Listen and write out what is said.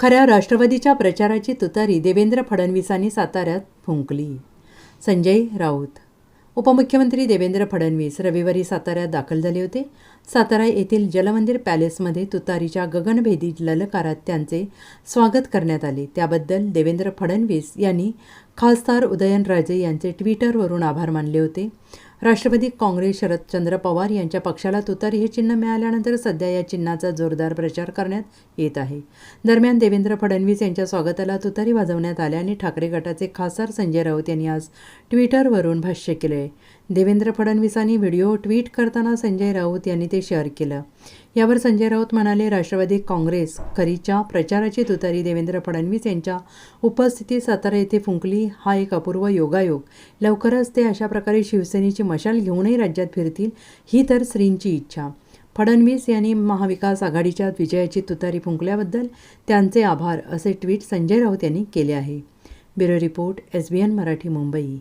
खऱ्या राष्ट्रवादीच्या प्रचाराची तुतारी देवेंद्र फडणवीसांनी साताऱ्यात फुंकली. संजय राऊत. उपमुख्यमंत्री देवेंद्र फडणवीस रविवारी साताऱ्यात दाखल झाले होते. सातारा येथील जलमंदिर पॅलेसमध्ये तुतारीच्या गगनभेदी ललकारात त्यांचे स्वागत करण्यात आले. त्याबद्दल देवेंद्र फडणवीस यांनी खासदार उदयनराजे यांचे ट्विटरवरून आभार मानले होते. राष्ट्रवादी काँग्रेस शरदचंद्र पवार यांच्या पक्षाला तुतारी हे चिन्ह मिळाल्यानंतर सध्या या चिन्हाचा जोरदार प्रचार करण्यात येत आहे. दरम्यान देवेंद्र फडणवीस यांच्या स्वागताला तुतारी वाजवण्यात आल्याने ठाकरे गटाचे खासदार संजय राऊत यांनी आज ट्विटरवरून भाष्य केले देवेंद्र फडणवीसांनी व्हिडिओ ट्विट करताना संजय राऊत यांनी ते शेअर केलं. यावर संजय राऊत म्हणाले राष्ट्रवादी काँग्रेस खरीच्या प्रचाराची तुतारी देवेंद्र फडणवीस यांच्या उपस्थितीत सातारा येथे फुंकली हा एक अपूर्व योगायोग. लवकरच ते अशा प्रकारे शिवसेनेची मशाल घेऊनही राज्यात फिरतील ही तर श्रींची इच्छा. फडणवीस यांनी महाविकास आघाडीच्या विजयाची तुतारी फुंकल्याबद्दल त्यांचे आभार असे ट्विट संजय राऊत यांनी केले आहे. Bureau report S B N Marathi Mumbai.